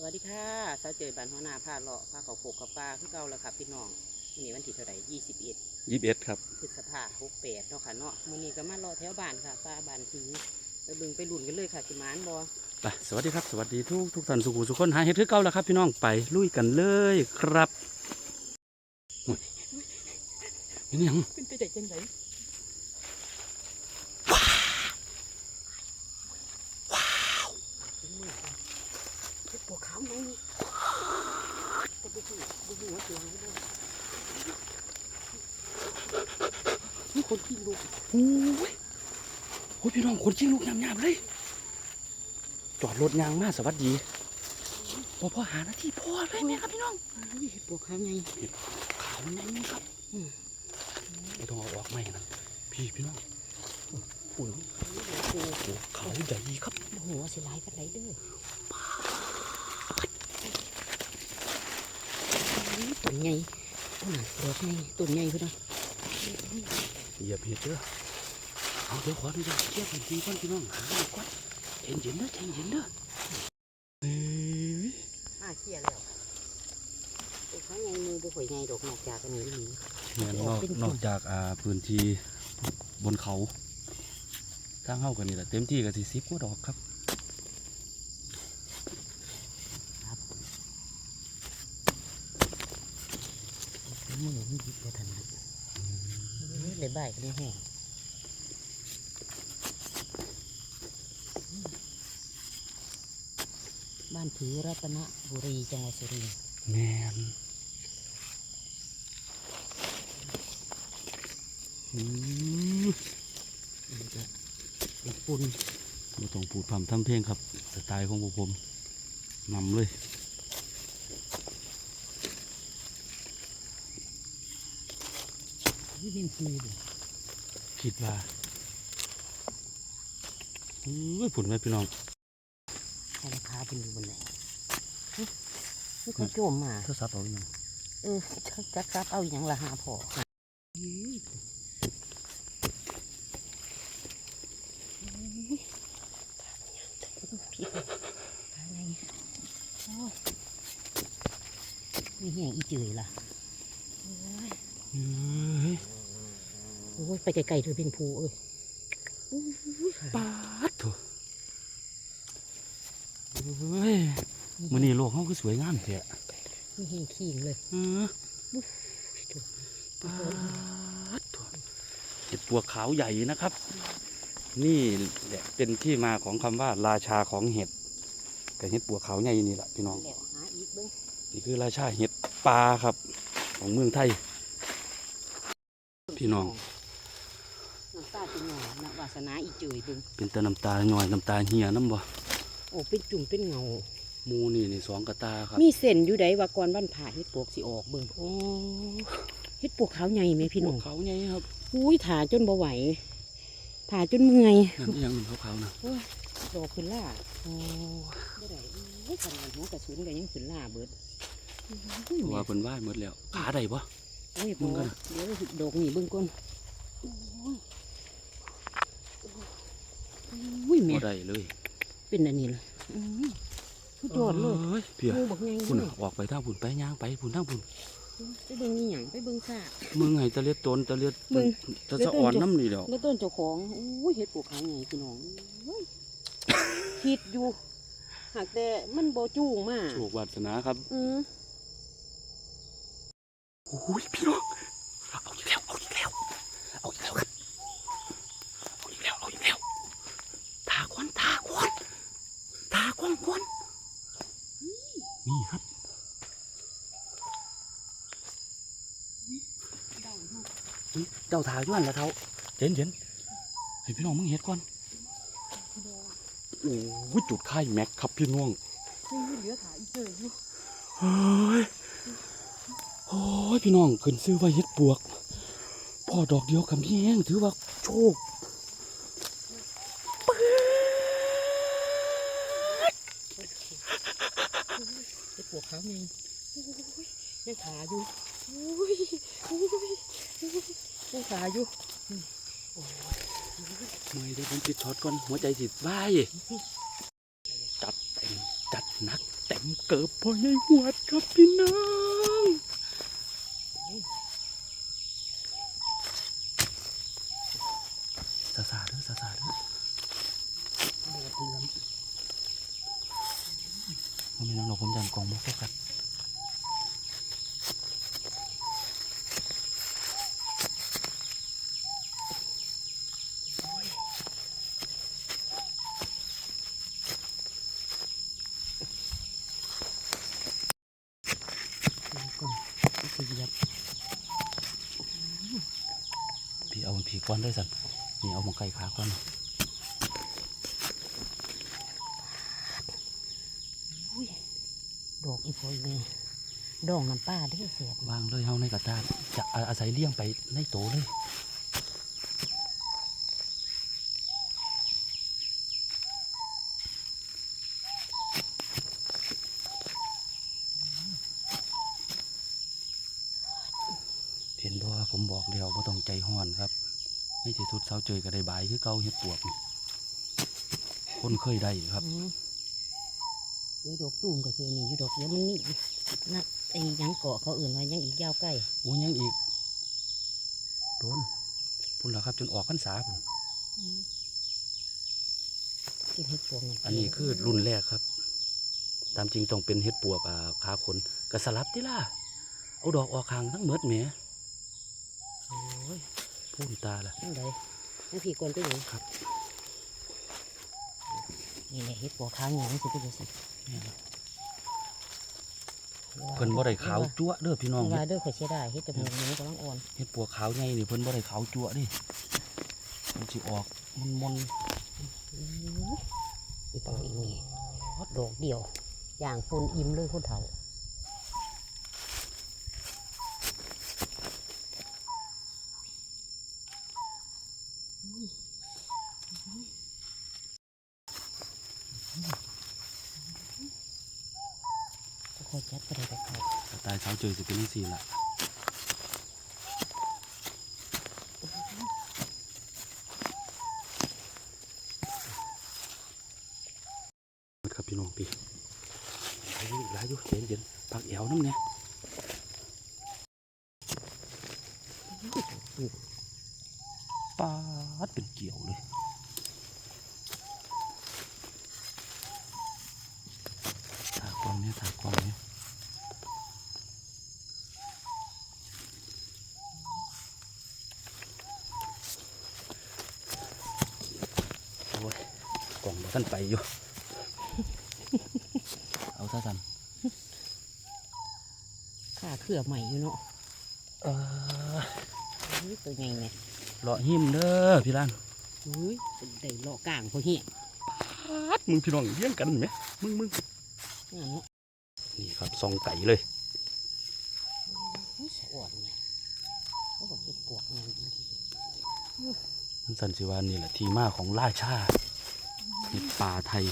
สวัสดีค่ะเสาเจยบานหัวหน้าผ้าเลาะผ้าเขาโขกเขาปลาคือเก่าแล้วค่ะพี่น้องวันนี้วันที่เท่าไหร่ยี่สิบเอ็ดยี่สิบเอ็ดครับพฤษภาหกแปดเนาะค่ะเนาะมื้อนี้ก็มารอแถวบ้านค่ะป้าบ้านถือไปเบึงไปลุ่นกันเลยค่ะสิมานบอไปสวัสดีครับ สวัสดีทุกทุกท่านสุขุสุขคนหาเห็ดคือเก่าแล้วครับ พี่น้องไปลุยกันเลยครับโอ้ยเป็นหยังเป็นไปได้จังไงว้าว ปวไหมแต่ดูดูหัวเสียงเลยนี่คนขี้ลูกโอ้ยโอ้ยพี่น้องคนชิงลูกยำๆเลย จอดรถยางมาสวัสดีพอพ่อหาหน้าที่พ่อเลยแม่ครับพี่น้องเห็ดปวดขาไงขาวแน่นครับอืมไม่ต้องเอาออกไม่นะพี่พี่น้องอุ่นโอ้โหเขาใหญ่ครับหัวสิหลายปันไดเด้อ ต้นใหญ่ต้นดอกใหญ่ต้นใหญ่พุ่นนะเหยียบเห็ดเด้อเอาเดี๋ยวขอดูดิเทียบกันทีก่อนพี่น้องหาหน่อยก่อนเย็นเย็นๆเด้อใจเย็นเด้อเฮ้ยมาเชี่ยแล้วต้นขาใหญ่มือบ่ข่อยใหญ่ดอกนอกจากอันนี้นี่เนี่ยนอกนอกจากอ่าพื้นที่บนเขาทางเข้ากันนี่แหละเต็มที่ก็สี่สิบกว่าดอกครับ มือมันหยิบบ่ถนัดเลยบ่ายก็ได้แห้งบ้านผือรัตนบุรีจังหวัดสุรินทร์แมนอืมนี่ก็เป็นปุ่นบ่ต้องพูดพร่ำทำเพลงครับ สไตล์ของพวกผมนำเลย นี่เป็นภูเลยคิดว่าอุ้ยผุนไหมพี่น้องให้ราคาเป็นอยู่บนไหนนี่เขาโจมมาเท่าซับเอาพี่น้องเออจักจับเอาอย่างละหาพอนี่แห้งอีเจืยล่ะ เฮ้ย โอ้ ยไปไกลๆเธอเป็นภูเอ้ยปาดโถเฮ้ยมันนี่โลกเขาคือสวยงามแท้นี่แห้งขี้งเลยเออปาดโถเห็ดปวกขาวใหญ่นะครับ นี่แหละเป็นที่มาของคำว่าราชาของเห็ดกับเห็ดปวกขาวใหญ่นี่แหละพี่น้องแล้วหาอีกเบิ้งนี่คือราชาเห็ดปลาครับ ของเมืองไทย พี่น้อง น้ำตาเป็นหน่อนะวา สนาอีจืยเบิ้งเป็นตาน้ำตาหน่อยน้ำตาเหี่ยน้ำบ่โอ้เป็นจุ่มเป็นเงาหมูนี่นี่สองกระตาครับมีเส้นอยู่ใดว่าก่อนวันผ่าเฮ็ดปวกสิออกเบิ่งโอ้เฮ็ดปวกขาวใหญ่ไหมพี่น้องพวกเขาใหญ่ครับอุ้ยถ่าจนบ่ไหวถ่าจนเมื่อยนั่นอีหยังมันขาวๆนะดอกขึ้นล่าโอ้บ่ได้อุ้ยขนาดหัวกระสุนก็ยังขึ้นล่าเบิดอุ้ยเพราะแม่ว่าเป็นว่ายหมดแล้วขาได้ปะโอ้ยมึบ่งกันเดี๋ยวดอกนี่เบิ่งก่อน อุ้ยแม่บ่ได้เลยเป็นอันนี้เลยอื้อสุดยอดเลยอ้เพียหมูบักใหญ่พุ่นเลน่ะยออกไปทางพุ่นไปย่างไปพุ่นทางพุ่นไปเบิ่งนี่หยังไปเบิ่งซากมึงไงตะเลียดตนตะเลียดมึงตะสะอ่อนน้ำนี่เดียวแล้วต้นเจ้าของอุ้ยเฮ็ดปวกขาวใหญ่พี่น้องอุ้ยคิดอยู่หากแต่มันบ่จูงมาโชควาสนาครับ อือโอ้ยพี่น้องเอาอีกแล้วเอาอีกแล้วเอาอีกแล้วครับเอาอีกแล้วเอาอีกแล้วทาควันทาควัน ทาควันควันนี่ครับเจ้าทาย้วนละเท่าเย็นเย็นให้พี่น้องมึงเห็ดก่อนโอ้ยจุดค่ายแม็กครับพี่น้องนี่เหลือขาอีกเจออยู่เฮ้ยโอ้ยพี่น้องขึ้นซื้อไว้เห็ดปวกพ่อดอกเดียวกับพี่แห้งถือว่าโชค เฮ็ดปวกขาวใหญ่อุ้ยยังขาอยู่อุ้ยอุ้ยยังขาอยู่ไม่ได้ผมติดช็อตก่อนหัวใจสิบ้ายจัดเต็มจัดหนักเต็มเกิบพ่อใหญ่หวดครับพี่น้องซาซาเด้อซาซาเด้อ เดือดเดือด พ่อแม่ น้องเราผมยันกองมาโฟกัสก่อนเดือดพี่เอามันผีก้อนได้สันนี่เอาหมองไก่ขาก้อน ดอกอีพอยเลยดองน้ำป้าเด้อเสียบวางเลยเฮาในกระตาจะอาอาศัยเลี้ยงไปในโตเลยเห็นบ่ว่าผมบอกแล้วบ่ต้องใจห้อนครับ ไม่ที่สุดเสาเจยก็ได้บายคือเก่าเฮ็ดปวกนี่คนเคยได้ครับอืมเดี๋ยวดอกตูมก็คือนี่อยู่ดอกเดี๋ยวมันนี่นักไอ้หยังเกาะเขาอื่นว่ายังอีกยาวใกล้โอ้ยังอีกโดนพุ่นละครับ จนออกพรรษาพุ่นกินเห็ดปวงำอันนี้คือรุ่นแรกครับ ตามจริงต้องเป็นเห็ดปวกอ่าขาขนกระสลับติล่ะเอาดอกออกคางทั้งเมดแหมโอ้ยพุ่นตาละนั่นเลยนั่นพี่กวนไปอยู่ครับ นี่แหละเห็ดปวกค้างหยังสิไปดูสิเพิ่นบ่ได้ขาวจั๊วะเด้อพี่น้องว่าเฮ็ดเด้อข่อยเสียดายเห็ดจมูกนี้กำลังอ่อนเห็ดปวกขาวใหญ่นี่เพิ่นบ่ได้ขาวจั๊วะดิมันสิออกมันมนอีตองอีนี่ดอกเดียว อย่างปูนอิ่มเลยคนเฒ่า ค่อยๆจัดไปเลยกับเขาสไตล์สาวเจยสิเป็นจังซี่ล่ะครับพี่น้องพี่หลายอยู่หลายอยู่เย็นเย็นๆปักแอวน้ำเนี่ยปาดเป็นเกี่ยวเลยถากวาง เนี่ยถากวางเนี่ยโอ้ยกล่องบ่ท่านไปอยู่ เอาซะสันข้าเครือใหม่อยู่เนาะเออนี่ตัวใหญ่เนี่ยเลาะหิมเด้อพี่ล้านอุ้ยได้เลาะกลางพอเหี้ยปาดมึงพี่น้องเลี้ยงกันไหมมึงมึงงามเนาะ นี่ครับซองไก่เลยอุ้ยสะอ่อนเนี่ยเขาบอกเห็ดปวกงามจริงนั่นสันสิวานี่แหละที่มาของราชาเห็ดป่าไทย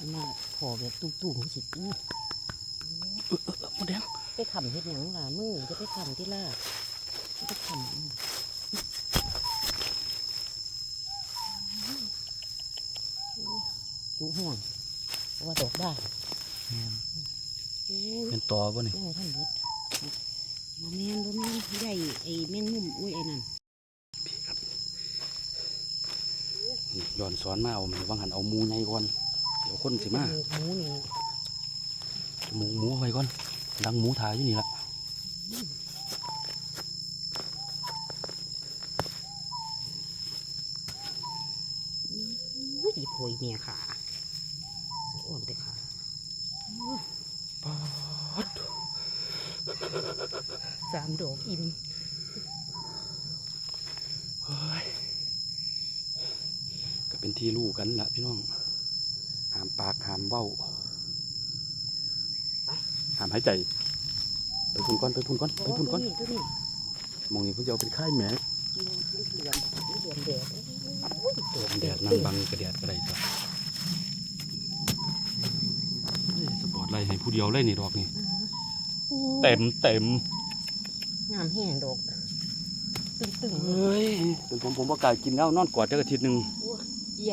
ๆมาพอแบบตุ้มๆสิอื้อเออเออเออหมดแดงไปขำเห็ดหยังล่ะมือจะไปขำที่ล่ะจะไปขำอื้อจุห่ วงเพราะว่าดอกได้อุ้ยเป็นตอป่ะนี่โอ้ท่านบุตรมาแมนบ่แมนใหญ่ไอ้แมงมุมอุ้ยไอ้นั่นพี่ครับนี่ย้อนสอนมาเอามันวางหันเอาหมูใหญ่ก่อนเดี๋ยวคนสิมาหมูนี่หมูหมูไว้ก่อนดังหมูถ่ายอยู่นี่ละอุ้ยอีโพยเมียขาสะ อ่อนแต่ขาปาดสามดอกอิ่มเฮ้ยก็เป็นที่รู้กันละพี่น้องห้ามปากห้ามเบ้าห้ามหายใจ ไปพุ่นก่อนไปพุ่นก่อนไปพุ่นก่อนตัวนี้ตัวนี้มองนี่เพิ่งจะเอาเป็นค่ายแหมมันเหลือมมันเหลือมแดดโอ้ยดอกแดดนั่งบังกระแดดกระไดจ้ะ ไล่ให้ผู้เดียวเล่นนี่ดอกนี่เต็มเต็มงามแห้งดอกตึงตึงเฮ้ยเป็นผมผมว่ากายกินแล้วนอนกอดได้กระทิดหนึ่งเปีย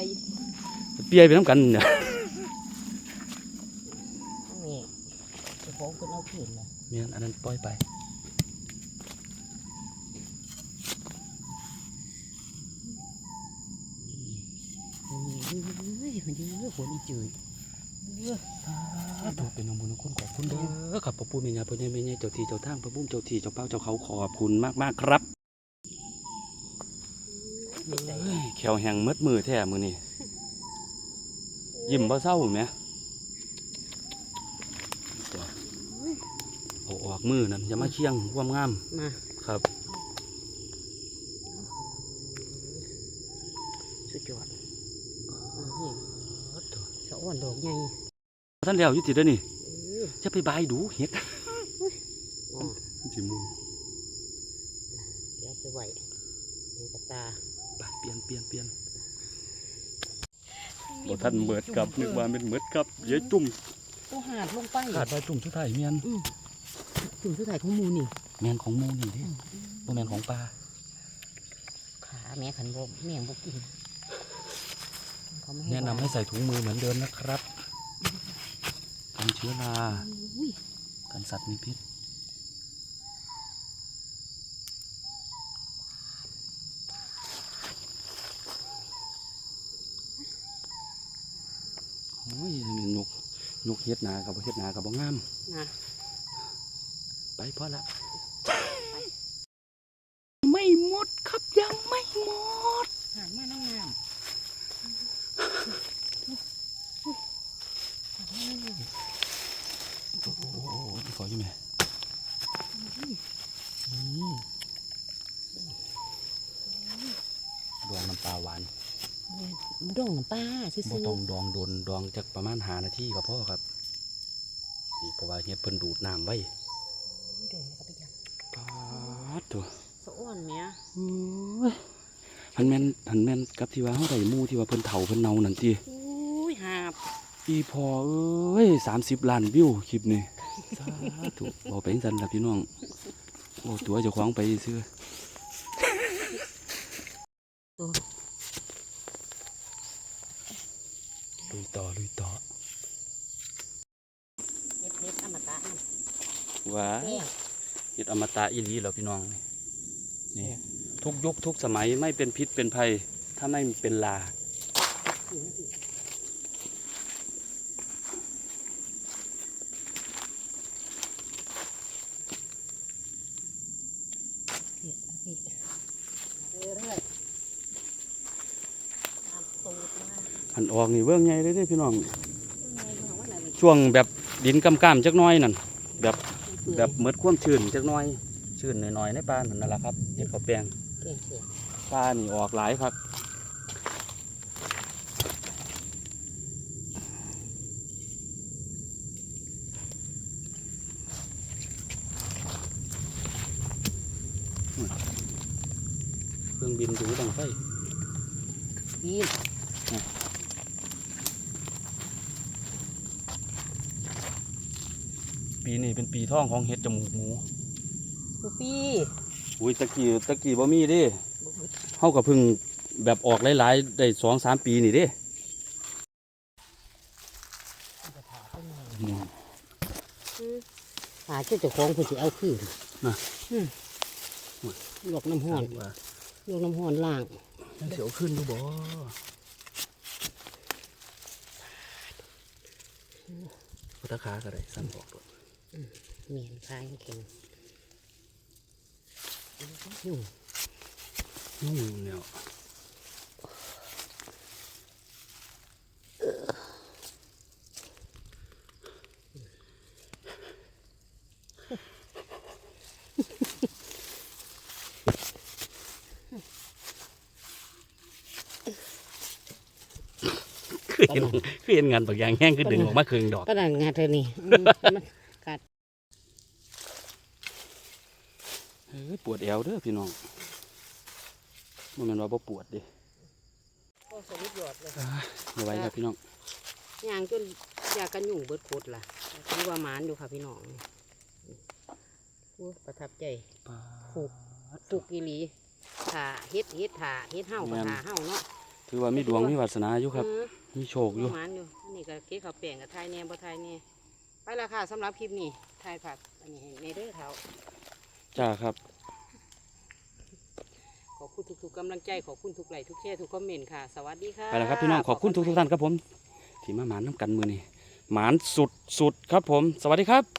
เปียไปน้ำกันเนี่ยนี่จะฟ้องคนเอาผิดเลยเนี่ยอันนั้นปล่อยไปมันยังเลือกหัวนี่จืด ถูกเป็นองค์บุญคุณขอบคุณเด้อครับพ่อปู่แม่ย่าพ่อใหญ่แม่ใหญ่เจ้าที่เจ้าทางพระพุ่มเจ้าที่เจ้าเป้าเจ้าเขาขอบคุณมากๆครับเป็นไงเอ้ยแขวแห้งมืดมือแท้มือนี่ยิ้มบ่เศร้าไหมเอาออกมือนั่นอย่ามาเคียงความงามมาครับสุดยอดนี่สะอ้วนดอกใหญ่ ท่านแล้วอยุติเด้อนี่เออจะไปบายดูเห็ดอ๋อจิมุนเดี๋ยวไปไหวเดี๋ยวกระตาไปเปลี่ยนเปลี่ยนเปลี่ยนบ่ท่านเมิดกับนึกว่าเป็นเมิดกับเยอะจุ่มตัวหาดลงไปขาดไปจุ่มสุดท้ายเมียนถึงสุดท้ายของหมูนี่เมียนของหมูนี่เดิบ่แม่นของปลาขาแม่ขันบแม่งบกินเขาไม่ให้แนะนำให้ใส่ถุงมือเหมือนเดิมนะครับ กันเชื้อราอุ้ยกันสัตว์มีพิษโอ้ยนี่นกนกเฮ็ดหนากับบ่เฮ็ดหนากับบ่งามนะไปพอละ ไม่หมดครับยังไม่หมด หานมานั่งงามหานมานั่งงาม โอ้โหพี่ขออยู่ไหมดองน้ำปลาหวาน มันดองน้ำ ปลาซื้อบ่ต้องดองโดนดองจากประมาณหานาทีก็พอครับนี่เพราะว่าเฮ็ดเพิ่นดูดน้ำไว้ดองแล้วก็ไปยปาดตัวำสะอ้วนแม่หันแม่นหันแม่นกับที่ว่าเฮาได้หมู่ที่ว่าเพิ่นเฒ่าเพิ่นเนานั่นติอุ้ยหาบอีพอเอ้ย30ล้านวิวคลิปนี้สาธุบ่ไปจังซั่นล่ะพี่น้องโอ้ตัวเจ้าของไปซื้อ ลุยต่อลุยต่อเฮ็ดเฮ็ดอมตะมันว้าแม่เฮ็ดอมตะอีหลีเหรอพี่น้องนี่นี่ทุกยุคทุกสมัยไม่เป็นพิษเป็นภัย ถ้าไม่เป็นลา เฮ็ดเฮ็ดเรื่อยๆตามตูด ขันออกนี่เบื้องใหญ่เลยเด้พี่น้อง ช่วงแบบดินกำกามจักน้อยนั่นแบบแบบเมืดความชื้นจักน้อย ชื้นหน่อยๆในป่านั่นนั่นแหละครับเฮ็ดข้าวแปลงป่านี่ออกหลายครับเครื่องบินดูดังไฟปีน ปีนี้เป็นปีท่องของเห็ดจมูกหมูกูปีอุ้ยตะกี้ตะกี้บ่มีเดิบ่อึดเฮาก็เพิ่งแบบออกหลายๆได้สองสามปีนี่เดิมันจะถาเป็นไงหาเจ้าเจ้าของเพิ่นสิเอาคืนน่ะอืมลวกน้ำห้อนลวกน้ำห้อนล่างเสียวขึ้นดูบ่พุทธคาก็ได้สั่นบอกตัว เมียนพายเก่งอยู่อืมเนี่ยคือเห็นคือเห็นงานบางอย่างแห้งคือดึงออกมาครึ่งดอกก็ได้งานเธอนี่อืมมันกัด เฮ้ยปวดแอวเด้อพี่น้องมันแมันว่าบ่ปวดเดิก็สวิตหยอดเลยไม่ไหวครับพี่น้องย่างจนยากันยุ่งเบิดโคตรล่ะคือว่าหมานอยู่ค่ะพี่น้องโอ้ประทับใจผูกปลูกอีหลีถ่าเฮ็ดเฮ็ดถ่าเฮ็ดเห่ากับถ่าเห่าเนาะถือว่ามีดวงมีวาสนาอยู่ครับเออมีโชคอยู่หมานอยู่อันนี้ก็เก็บข้าวแป้งกับทายแหน่บ่ทายแหน่ไปและค่ะสำหรับคลิปนี้ถ่ายผัดอันนี้ให้ในเด้อเท้าจ้าครับขอบ คุณทุกๆกำลังใจขอบคุณทุกไลค์ทุกแชร์ทุกคอมเมนต์ค่ะ สวัสดีค่ะ ไปแล้วครับพี่น้องขอบคุณทุกๆท่านครับผม ที่มาหมานน้ำกันมือนี่หมานสุดสุดๆครับผม สวัสดีครับ